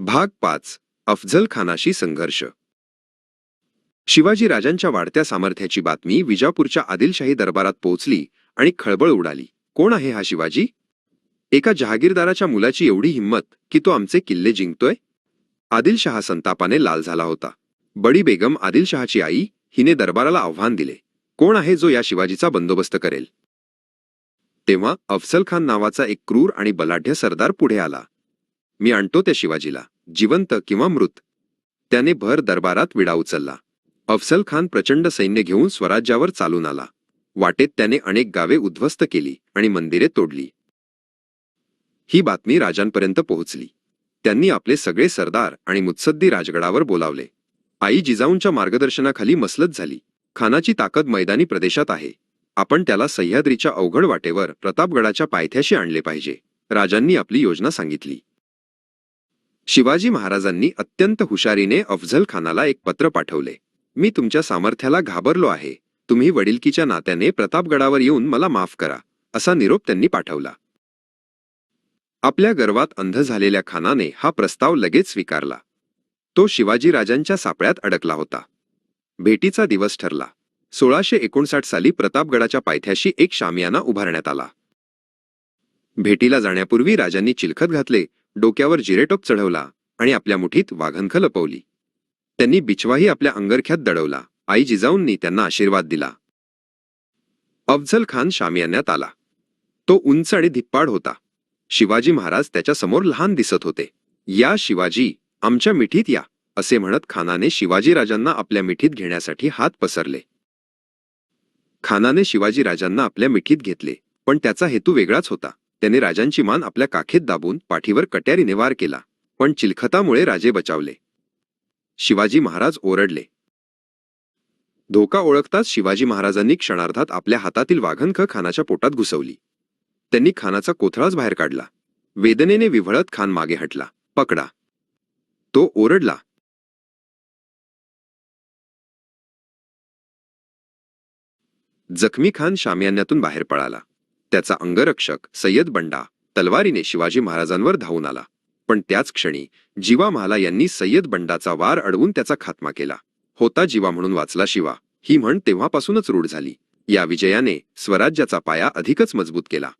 भाग पाच अफजल खानाशी संघर्ष. शिवाजी राजांच्या वाढत्या सामर्थ्याची बातमी विजापूरच्या आदिलशाही दरबारात पोहोचली आणि खळबळ उडाली. कोण आहे हा शिवाजी? एका जहागीरदाराच्या मुलाची एवढी हिंमत की तो आमचे किल्ले जिंकतोय? आदिलशहा संतापाने लाल झाला होता. बडी बेगम आदिलशहाची आई हिने दरबाराला आव्हान दिले. कोण आहे जो या शिवाजीचा बंदोबस्त करेल? तेव्हा अफसल खान नावाचा एक क्रूर आणि बलाढ्य सरदार पुढे आला. मी आणतो त्या शिवाजीला जिवंत किंवा मृत. त्याने भर दरबारात विडा उचलला. अफसल खान प्रचंड सैन्य घेऊन स्वराज्यावर चालून आला. वाटेत त्याने अनेक गावे उद्ध्वस्त केली आणि मंदिरे तोडली. ही बातमी राजांपर्यंत पोहोचली. त्यांनी आपले सगळे सरदार आणि मुत्सद्दी राजगडावर बोलावले. आई जिजाऊंच्या मार्गदर्शनाखाली मसलत झाली. खानाची ताकद मैदानी प्रदेशात आहे. आपण त्याला सह्याद्रीच्या अवघड वाटेवर प्रतापगडाच्या पायथ्याशी आणले पाहिजे. राजांनी आपली योजना सांगितली. शिवाजी महाराजांनी अत्यंत हुशारीने अफझल खानाला एक पत्र पाठवले. मी तुमच्या सामर्थ्याला घाबरलो आहे. तुम्ही वडिलकीच्या नात्याने प्रतापगडावर येऊन मला माफ करा असा निरोप त्यांनी पाठवला. आपल्या गर्वात अंध झालेल्या खानाने हा प्रस्ताव लगेच स्वीकारला. तो शिवाजी राजांच्या सापळ्यात अडकला होता. भेटीचा दिवस ठरला. सोळाशे एकोणसाठ साली प्रतापगडाच्या पायथ्याशी एक शामियाना उभारण्यात आला. भेटीला जाण्यापूर्वी राजांनी चिलखत घातले डोक्यावर जिरेटोप चढवला आणि आपल्या मुठीत वाघनख लपवली. त्यांनी बिछवाही आपल्या अंगरख्यात दडवला. आई जिजाऊंनी त्यांना आशीर्वाद दिला. अफझल खान शामियान्यात आला. तो उंच आणि धिप्पाड होता. शिवाजी महाराज त्याच्यासमोर लहान दिसत होते. या शिवाजी आमच्या मिठीत या असे म्हणत खानाने शिवाजी राजांना आपल्या मिठीत घेण्यासाठी हात पसरले. खानाने शिवाजी राजांना आपल्या मिठीत घेतले पण त्याचा हेतू वेगळाच होता. त्याने राजांची मान आपल्या काखेत दाबून पाठीवर कट्यारीने वार केला पण चिलखतामुळे राजे बचावले. शिवाजी महाराज ओरडले. धोका ओळखताच शिवाजी महाराजांनी क्षणार्धात आपल्या हातातील वाघनख खानाच्या पोटात घुसवली. त्यांनी खानाचा कोथळाच बाहेर काढला. वेदनेने विव्हळत खान मागे हटला. पकडा. तो ओरडला. जखमी खान शामियान्यातून बाहेर पळाला. त्याचा अंगरक्षक सय्यद बंडा तलवारीने शिवाजी महाराजांवर धावून आला. पण त्याच क्षणी जीवा महाला यांनी सय्यद बंडाचा वार अडवून त्याचा खात्मा केला. होता जीवा म्हणून वाचला शिवा. ही म्हण तेव्हापासूनच रूढ झाली. या विजयाने स्वराज्याचा पाया अधिकच मजबूत केला.